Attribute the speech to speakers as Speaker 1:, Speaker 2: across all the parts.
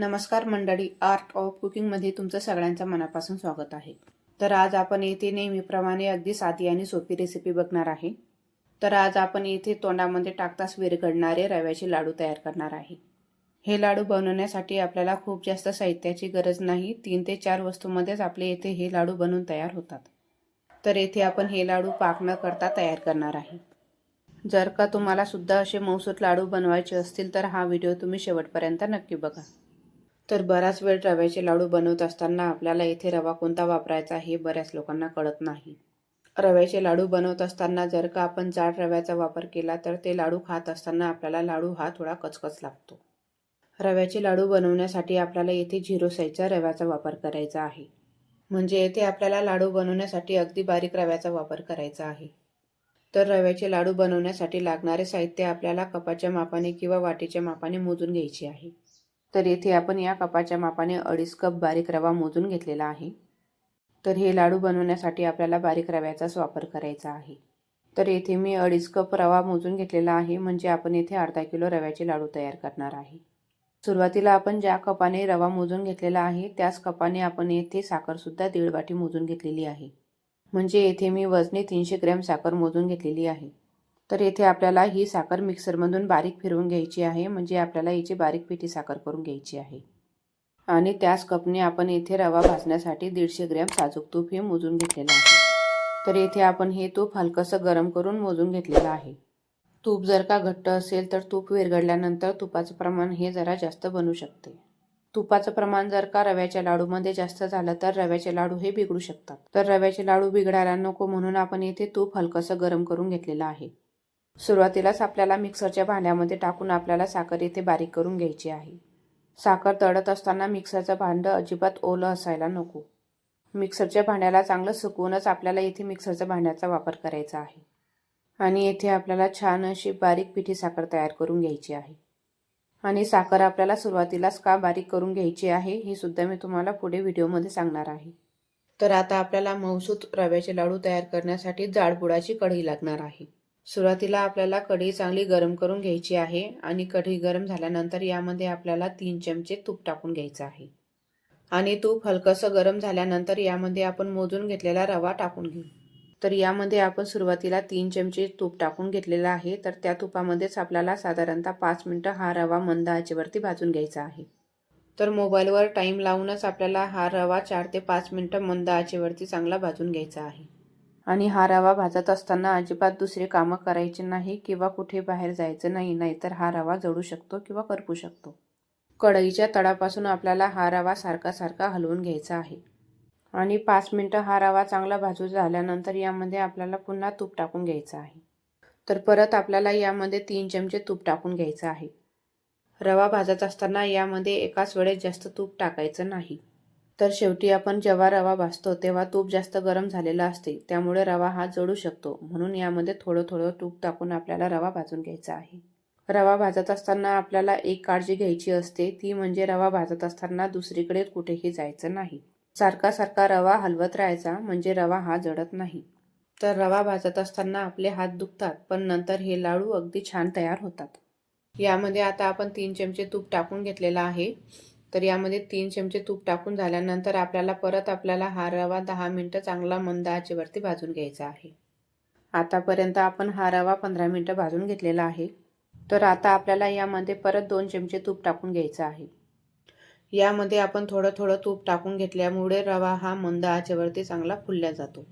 Speaker 1: नमस्कार मंडळी art of कुकिंगमध्ये तुमचं सगळ्यांचं मनापासून स्वागत आहे. तर आज आपण येथे नेहमीप्रमाणे अगदी साधी आणि सोपी रेसिपी बघणार आहे. तर आज आपण येथे तोंडामध्ये टाकताच विरघडणारे रव्याचे लाडू तयार करणार आहे. हे लाडू बनवण्यासाठी आपल्याला खूप जास्त साहित्याची गरज नाही तीन ते चार वस्तूमध्येच आपले येथे हे लाडू बनवून तयार होतात. तर येथे आपण हे लाडू पाक न करता तयार करणार आहे. जर का तुम्हाला सुद्धा असे मौसूत लाडू बनवायचे असतील तर हा व्हिडिओ तुम्ही शेवटपर्यंत नक्की बघा. तर बराच वेळ रव्याचे लाडू बनवत असताना आपल्याला इथे रवा कोणता वापरायचा हे बऱ्याच लोकांना कळत नाही. रव्याचे लाडू बनवत असताना जर का आपण जाड रव्याचा वापर केला तर ते लाडू खात असताना आपल्याला लाडू हा थोडा कचकच लागतो. रव्याचे लाडू बनवण्यासाठी आपल्याला येथे झिरो साईजच्या रव्याचा वापर करायचा आहे. म्हणजे येथे आपल्याला लाडू बनवण्यासाठी अगदी बारीक रव्याचा वापर करायचा आहे. तर रव्याचे लाडू बनवण्यासाठी लागणारे साहित्य आपल्याला कपाच्या मापाने किंवा वाटीच्या मापाने मोजून घ्यायचे आहे. तर येथे आपण या कपाच्या मापाने अडीच कप बारीक रवा मोजून घेतलेला आहे. तर हे लाडू बनवण्यासाठी आपल्याला बारीक रव्याचाच वापर करायचा आहे. तर येथे मी अडीच कप रवा मोजून घेतलेला आहे म्हणजे आपण येथे अर्धा किलो रव्याचे लाडू तयार करणार आहे. सुरुवातीला आपण ज्या कपाने रवा मोजून घेतलेला आहे त्याच कपाने आपण येथे साखरसुद्धा दीड वाटी मोजून घेतलेली आहे. म्हणजे येथे मी वजने तीनशे ग्रॅम साखर मोजून घेतलेली आहे. तर येथे आपल्याला ही साखर मिक्सरमधून बारीक फिरवून घ्यायची आहे. म्हणजे आपल्याला याची बारीक पिठी साखर करून घ्यायची आहे. आणि त्याच कपने आपण येथे रवा भाजण्यासाठी दीडशे ग्रॅम साजूक तूप हे मोजून घेतलेलं आहे. तर येथे आपण हे तूप हलकंसं गरम करून मोजून घेतलेलं आहे. तूप जर का घट्ट असेल तर तूप विरघडल्यानंतर तुपाचं प्रमाण हे जरा जास्त बनू शकते. तुपाचं प्रमाण जर का रव्याच्या लाडूमध्ये जास्त झालं तर रव्याचे लाडू हे बिघडू शकतात. तर रव्याचे लाडू बिघडायला नको म्हणून आपण येथे तूप हलकंसं गरम करून घेतलेलं आहे. सुरुवातीलाच आपल्याला मिक्सरच्या भांड्यामध्ये टाकून आपल्याला साखर येथे बारीक करून घ्यायची आहे. साखर तळत असताना मिक्सरचं भांडं अजिबात ओलं असायला नको. मिक्सरच्या भांड्याला चांगलं सुकवूनच आपल्याला इथे मिक्सरच्या भांड्याचा वापर करायचा आहे. आणि येथे आपल्याला छान अशी बारीक पिठी साखर तयार करून घ्यायची आहे. आणि साखर आपल्याला सुरुवातीलाच का बारीक करून घ्यायची आहे हे सुद्धा मी तुम्हाला पुढे व्हिडिओमध्ये सांगणार आहे. तर आता आपल्याला मौसूत रव्याचे लाडू तयार करण्यासाठी जाडबुडाची कढई लागणार आहे. सुरुवातीला आपल्याला कढी चांगली गरम करून घ्यायची आहे आणि कढी गरम झाल्यानंतर यामध्ये आपल्याला तीन चमचे तूप टाकून घ्यायचं आहे. आणि तूप हलकंसं गरम झाल्यानंतर यामध्ये आपण मोजून घेतलेला रवा टाकून घेऊ. तर यामध्ये आपण सुरुवातीला तीन चमचे तूप टाकून घेतलेला आहे तर त्या तुपामध्येच आपल्याला साधारणतः पाच मिनटं हा रवा मंद आचेवरती भाजून घ्यायचा आहे. तर मोबाईलवर टाईम लावूनच आपल्याला हा रवा चार ते पाच मिनटं मंद आचेवरती चांगला भाजून घ्यायचा आहे. आणि हा रवा भाजत असताना अजिबात दुसरे कामं करायचे नाही किंवा कुठे बाहेर जायचं नाही नाहीतर हा रवा जळू शकतो किंवा करपू शकतो. कढईच्या तळापासून आपल्याला हा रवा सारखा सारखा हलवून घ्यायचा आहे. आणि पाच मिनटं हा रवा चांगला भाजू झाल्यानंतर यामध्ये आपल्याला पुन्हा तूप टाकून घ्यायचं आहे. तर परत आपल्याला यामध्ये तीन चमचे तूप टाकून घ्यायचं आहे. रवा भाजत असताना यामध्ये एकाच वेळेस जास्त तूप टाकायचं नाही. तर शेवटी आपण जेव्हा रवा भाजतो तेव्हा तूप जास्त गरम झालेला असते. त्यामुळे रवा हा जळू शकतो. म्हणून यामध्ये थोडं थोडं तूप टाकून आपल्याला रवा भाजून घ्यायचा आहे. रवा भाजत असताना आपल्याला एक काळजी घ्यायची असते. ती म्हणजे रवा भाजत असताना दुसरीकडे कुठेही जायचं नाही. सारखा सारखा रवा हलवत राहायचा म्हणजे रवा हा जडत नाही. तर रवा भाजत असताना आपले हात दुखतात पण नंतर हे लाडू अगदी छान तयार होतात. यामध्ये आता आपण तीन चमचे तूप टाकून घेतलेला आहे. तर यामध्ये तीन चमचे तूप टाकून झाल्यानंतर आपल्याला परत आपल्याला हा रवा दहा मिनटं चांगला मंद आचेवरती भाजून घ्यायचा आहे. आतापर्यंत आपण हा रवा पंधरा मिनटं भाजून घेतलेला आहे. तर आता आपल्याला यामध्ये परत दोन चमचे तूप टाकून घ्यायचं आहे. यामध्ये आपण थोडं थोडं तूप टाकून घेतल्यामुळे रवा हा मंद आचेवरती चांगला फुलल्या जातो.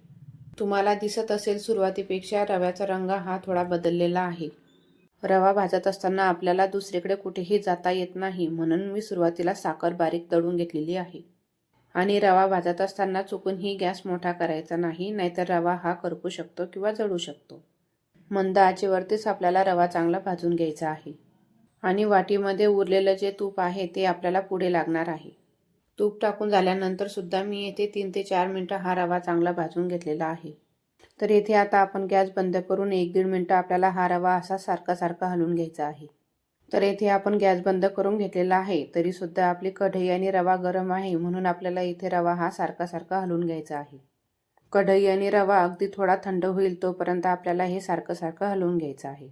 Speaker 1: तुम्हाला दिसत असेल सुरुवातीपेक्षा रव्याचा रंग हा थोडा बदललेला आहे. रवा भाजत असताना आपल्याला दुसरीकडे कुठेही जाता येत नाही म्हणून मी सुरुवातीला साखर बारीक दळून घेतलेली आहे. आणि रवा भाजत असताना चुकूनही गॅस मोठा करायचा नाही नाहीतर रवा हा करपू शकतो किंवा जळू शकतो. मंद आचेवरतीच आपल्याला रवा चांगला भाजून घ्यायचा आहे. आणि वाटीमध्ये उरलेलं जे तूप आहे ते आपल्याला पुढे लागणार आहे. तूप टाकून झाल्यानंतर सुद्धा मी येथे तीन ते चार मिनटं हा रवा चांगला भाजून घेतलेला आहे. तर येथे आता आपण गॅस बंद करून एक दीड मिनटं आपल्याला हा रवा असा सारखा सारखा हलवून घ्यायचा आहे. तर येथे आपण गॅस बंद करून घेतलेला आहे तरी सुद्धा आपली कढई आणि रवा गरम आहे म्हणून आपल्याला इथे रवा हा सारखा सारखा हलवून घ्यायचा आहे. कढई आणि रवा अगदी थोडा थंड होईल तोपर्यंत आपल्याला हे सारखं सारखं हलवून घ्यायचं आहे.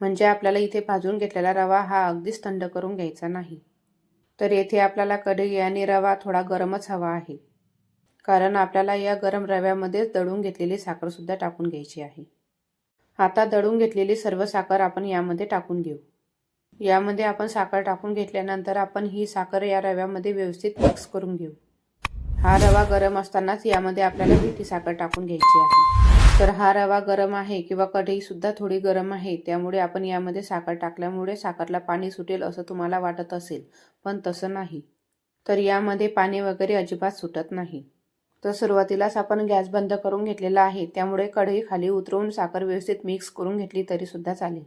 Speaker 1: म्हणजे आपल्याला इथे भाजून घेतलेला रवा हा अगदीच थंड करून घ्यायचा नाही. तर येथे आपल्याला कढई आणि रवा थोडा गरमच हवा आहे. कारण आपल्याला या गरम रव्यामध्येच दळून घेतलेली साखरसुद्धा टाकून घ्यायची आहे. आता दळून घेतलेली सर्व साखर आपण यामध्ये टाकून घेऊ. यामध्ये आपण साखर टाकून घेतल्यानंतर आपण ही साखर या रव्यामध्ये व्यवस्थित मिक्स करून घेऊ. हा रवा गरम असतानाच यामध्ये आपल्याला पिठी साखर टाकून घ्यायची आहे. तर हा रवा गरम आहे किंवा कढईसुद्धा थोडी गरम आहे त्यामुळे आपण यामध्ये साखर टाकल्यामुळे साखरला पाणी सुटेल असं तुम्हाला वाटत असेल पण तसं नाही. तर यामध्ये पाणी वगैरे अजिबात सुटत नाही. तर सुरुवातीलाच आपण गॅस बंद करून घेतलेला आहे. त्यामुळे कढई खाली उतरवून साखर व्यवस्थित मिक्स करून घेतली तरीसुद्धा चालेल.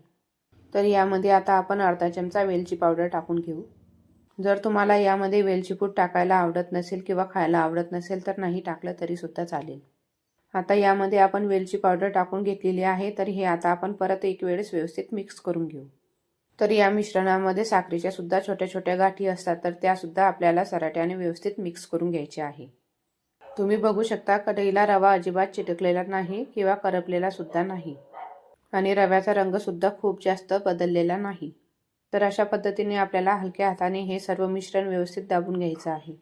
Speaker 1: तर यामध्ये आता आपण अर्धा चमचा वेलची पावडर टाकून घेऊ. जर तुम्हाला यामध्ये वेलची पूड टाकायला आवडत नसेल किंवा खायला आवडत नसेल तर नाही टाकलं तरीसुद्धा चालेल. आता यामध्ये आपण वेलची पावडर टाकून घेतलेली आहे. तर हे आता आपण परत एक वेळेस व्यवस्थित मिक्स करून घेऊ. तर या मिश्रणामध्ये साखरेच्या सुद्धा छोट्या छोट्या गाठी असतात. तर त्यासुद्धा आपल्याला सराट्याने व्यवस्थित मिक्स करून घ्यायचे आहे. तुम्ही बघू शकता कढईला रवा अजिबात चिटकलेला नाही किंवा करपलेला सुद्धा नाही. आणि रव्याचा रंगसुद्धा खूप जास्त बदललेला नाही. तर अशा पद्धतीने आपल्याला हलक्या हाताने हे सर्व मिश्रण व्यवस्थित दाबून घ्यायचं आहे.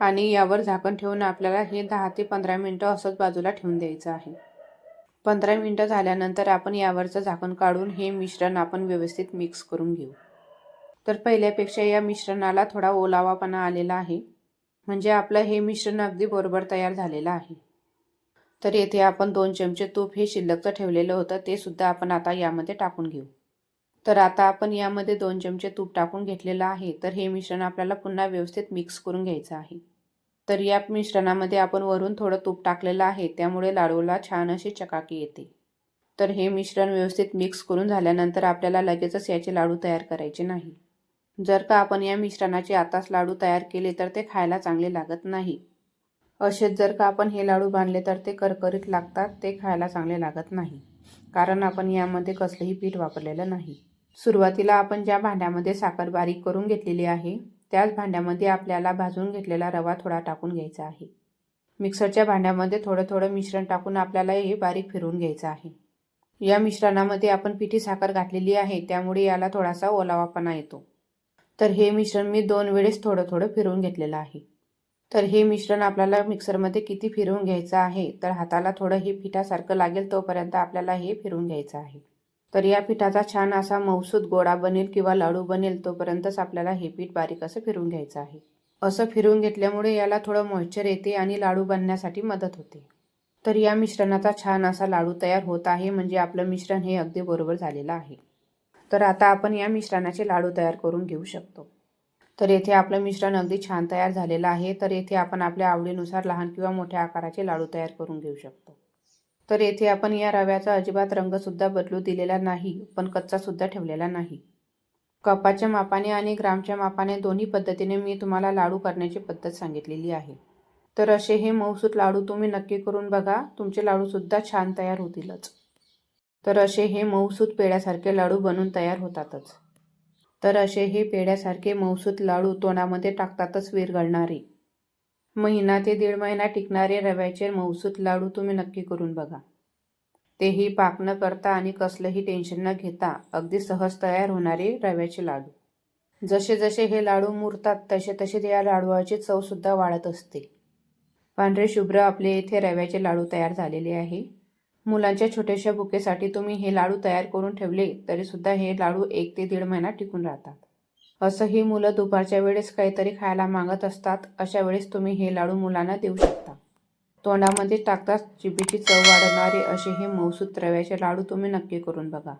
Speaker 1: आणि यावर झाकण ठेवून आपल्याला हे दहा ते पंधरा मिनटं असंच बाजूला ठेवून द्यायचं आहे. पंधरा मिनटं झाल्यानंतर आपण यावरचं झाकण काढून हे मिश्रण आपण व्यवस्थित मिक्स करून घेऊ. तर पहिल्यापेक्षा या मिश्रणाला थोडा ओलावापणा आलेला आहे. म्हणजे आपलं हे मिश्रण अगदी बरोबर तयार झालेलं आहे. तर येथे आपण दोन चमचे तूप हे शिल्लकचं ठेवलेलं होतं ते सुद्धा आपण आता यामध्ये टाकून घेऊ. तर आता आपण यामध्ये दोन चमचे तूप टाकून घेतलेलं आहे तर हे मिश्रण आपल्याला पुन्हा व्यवस्थित मिक्स करून घ्यायचं आहे. तर या मिश्रणामध्ये आपण वरून थोडं तूप टाकलेलं आहे त्यामुळे लाडूला छान अशी चकाकी येते. तर हे मिश्रण व्यवस्थित मिक्स करून झाल्यानंतर आपल्याला लगेचच याचे लाडू तयार करायचे नाही. जर का आपण या मिश्रणाचे आताच लाडू तयार केले तर ते खायला चांगले लागत नाही. असेच जर का आपण हे लाडू बांधले तर ते करकरीत लागतात ते खायला चांगले लागत नाही. कारण आपण यामध्ये कसलंही पीठ वापरलेलं नाही. सुरुवातीला आपण ज्या भांड्यामध्ये साखर बारीक करून घेतलेली आहे त्याच भांड्यामध्ये आपल्याला भाजून घेतलेला रवा थोडा टाकून घ्यायचा आहे. मिक्सरच्या भांड्यामध्ये थोडं थोडं मिश्रण टाकून आपल्याला हे बारीक फिरवून घ्यायचं आहे. या मिश्रणामध्ये आपण पिठी साखर घातलेली आहे त्यामुळे याला थोडासा ओलावापणा येतो. तर हे मिश्रण मी दोन वेळेस थोडं थोडं फिरवून घेतलेलं आहे. तर हे मिश्रण आपल्याला मिक्सरमध्ये किती फिरवून घ्यायचं आहे तर हाताला थोडं हे पिठासारखं लागेल तोपर्यंत आपल्याला हे फिरवून घ्यायचं आहे. तर या पिठाचा छान असा मौसूद गोळा बनेल किंवा लाडू बनेल तोपर्यंतच आपल्याला हे पीठ बारीक असं फिरवून घ्यायचं आहे. असं फिरवून घेतल्यामुळे याला थोडं मॉइश्चर येते आणि लाडू बनण्यासाठी मदत होते. तर या मिश्रणाचा छान असा लाडू तयार होत आहे म्हणजे आपलं मिश्रण हे अगदी बरोबर झालेलं आहे. तर आता आपण या मिश्रणाचे लाडू तयार करून घेऊ शकतो. तर येथे आपलं मिश्रण अगदी छान तयार झालेलं आहे. तर येथे आपण आपल्या आवडीनुसार लहान किंवा मोठ्या आकाराचे लाडू तयार करून घेऊ शकतो. तर येथे आपण या रव्याचा अजिबात रंगसुद्धा बदलू दिलेला नाही पण कच्चासुद्धा ठेवलेला नाही. कपाच्या मापाने आणि ग्रामच्या मापाने दोन्ही पद्धतीने मी तुम्हाला लाडू करण्याची पद्धत सांगितलेली आहे. तर असे हे मऊसूत लाडू तुम्ही नक्की करून बघा. तुमचे लाडूसुद्धा छान तयार होतीलच. तर असे हे मऊसूत पेड्यासारखे लाडू बनून तयार होतातच. तर असे हे पेड्यासारखे मऊसूत लाडू तोंडामध्ये टाकतातच विरघळणारे महिना ते दीड महिना टिकणारे रव्याचे मऊसूत लाडू तुम्ही नक्की करून बघा. तेही पाक न करता आणि कसलंही टेन्शन न घेता अगदी सहज तयार होणारे रव्याचे लाडू. जसे जसे हे लाडू मुरतात तसे तसे या लाडूची चवसुद्धा वाढत असते. पांढरे शुभ्र आपले इथे रव्याचे लाडू तयार झालेले आहे. मुलांच्या छोट्याशा बुकेसाठी तुम्ही हे लाडू तयार करून ठेवले तरीसुद्धा हे लाडू एक ते दीड महिना टिकून राहतात. असंही मुलं दुपारच्या वेळेस काहीतरी खायला मागत असतात अशा वेळेस तुम्ही हे लाडू मुलांना देऊ शकता. तोंडामध्ये टाकताच चिबीची चव वाढवणारे असे हे मौसूद रव्याचे लाडू तुम्ही नक्की करून बघा.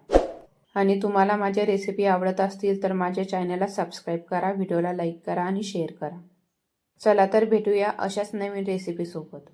Speaker 1: आणि तुम्हाला माझ्या रेसिपी आवडत असतील तर माझ्या चॅनलला सबस्क्राईब करा व्हिडिओला लाईक करा आणि शेअर करा. चला तर भेटूया अशाच नवीन रेसिपीसोबत.